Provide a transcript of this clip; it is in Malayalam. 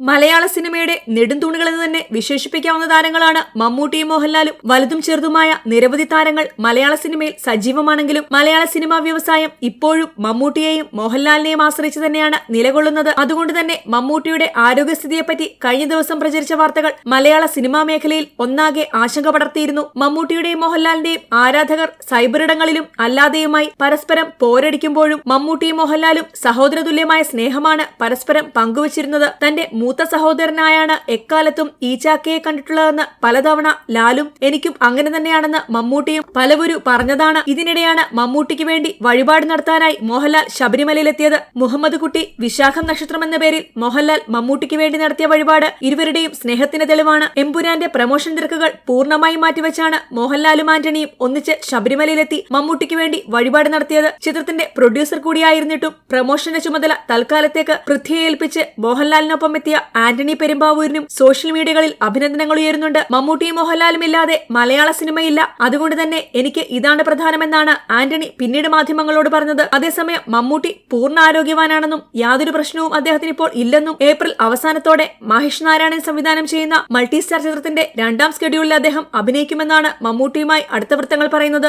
മലയാള സിനിമയുടെ നെടുംതൂണുകളെന്ന് തന്നെ വിശേഷിപ്പിക്കാവുന്ന താരങ്ങളാണ് മമ്മൂട്ടിയും മോഹൻലാലും. വലുതും ചെറുതുമായ നിരവധി താരങ്ങൾ മലയാള സിനിമയിൽ സജീവമാണെങ്കിലും മലയാള സിനിമാ വ്യവസായം ഇപ്പോഴും മമ്മൂട്ടിയെയും മോഹൻലാലിനെയും ആശ്രയിച്ച് തന്നെയാണ് നിലകൊള്ളുന്നത്. അതുകൊണ്ട് തന്നെ മമ്മൂട്ടിയുടെ ആരോഗ്യസ്ഥിതിയെപ്പറ്റി കഴിഞ്ഞ ദിവസം പ്രചരിച്ച വാർത്തകൾ മലയാള സിനിമാ മേഖലയിൽ ഒന്നാകെ ആശങ്ക പടർത്തിയിരുന്നു. മമ്മൂട്ടിയുടെയും മോഹൻലാലിന്റെയും ആരാധകർ സൈബറിടങ്ങളിലും അല്ലാതെയുമായി പരസ്പരം പോരടിക്കുമ്പോഴും മമ്മൂട്ടിയും മോഹൻലാലും സഹോദരതുല്യമായ സ്നേഹമാണ് പരസ്പരം പങ്കുവച്ചിരുന്നത്. തന്റെ മൂത്ത സഹോദരനായാണ് എക്കാലത്തും ഈ ചാക്കയെ കണ്ടിട്ടുള്ളതെന്ന് പലതവണ ലാലും എനിക്കും അങ്ങനെ തന്നെയാണെന്ന് മമ്മൂട്ടിയും പലവരും പറഞ്ഞതാണ്. ഇതിനിടെയാണ് മമ്മൂട്ടിക്ക് വേണ്ടി വഴിപാട് നടത്താനായി മോഹൻലാൽ ശബരിമലയിലെത്തിയത്. മുഹമ്മദ് കുട്ടി വിശാഖം നക്ഷത്രം എന്ന പേരിൽ മോഹൻലാൽ മമ്മൂട്ടിക്ക് വേണ്ടി നടത്തിയ വഴിപാട് ഇരുവരുടെയും സ്നേഹത്തിന് തെളിവാണ്. എമ്പുരാന്റെ പ്രമോഷൻ തിരക്കുകൾ പൂർണമായി മാറ്റിവെച്ചാണ് മോഹൻലാലും ആന്റണിയും ഒന്നിച്ച് ശബരിമലയിലെത്തി മമ്മൂട്ടിക്ക് വേണ്ടി വഴിപാട് നടത്തിയത്. ചിത്രത്തിന്റെ പ്രൊഡ്യൂസർ കൂടിയായിരുന്നിട്ടും പ്രമോഷന്റെ ചുമതല തൽക്കാലത്തേക്ക് പൃഥ്വിയെ ഏൽപ്പിച്ച് മോഹൻലാലിനൊപ്പം എത്തിയ ആന്റണി പെരുമ്പാവൂരിനും സോഷ്യൽ മീഡിയകളിൽ അഭിനന്ദനങ്ങൾ ഉയരുന്നുണ്ട്. മമ്മൂട്ടിയും മോഹൻലാലും ഇല്ലാതെ മലയാള സിനിമയില്ല. അതുകൊണ്ട് തന്നെ എനിക്ക് ഇതാണ് പ്രധാനമെന്നാണ് ആന്റണി പിന്നീട് മാധ്യമങ്ങളോട് പറഞ്ഞത്. അതേസമയം മമ്മൂട്ടി പൂർണ ആരോഗ്യവാനാണെന്നും യാതൊരു പ്രശ്നവും അദ്ദേഹത്തിന് ഇപ്പോൾ ഇല്ലെന്നും ഏപ്രിൽ അവസാനത്തോടെ മഹേഷ് നാരായണൻ സംവിധാനം ചെയ്യുന്ന മൾട്ടി സ്റ്റാർ ചിത്രത്തിന്റെ രണ്ടാം സ്കെഡ്യൂളിൽ അദ്ദേഹം അഭിനയിക്കുമെന്നാണ് മമ്മൂട്ടിയുമായി അടുത്ത വൃത്തങ്ങൾ പറയുന്നത്.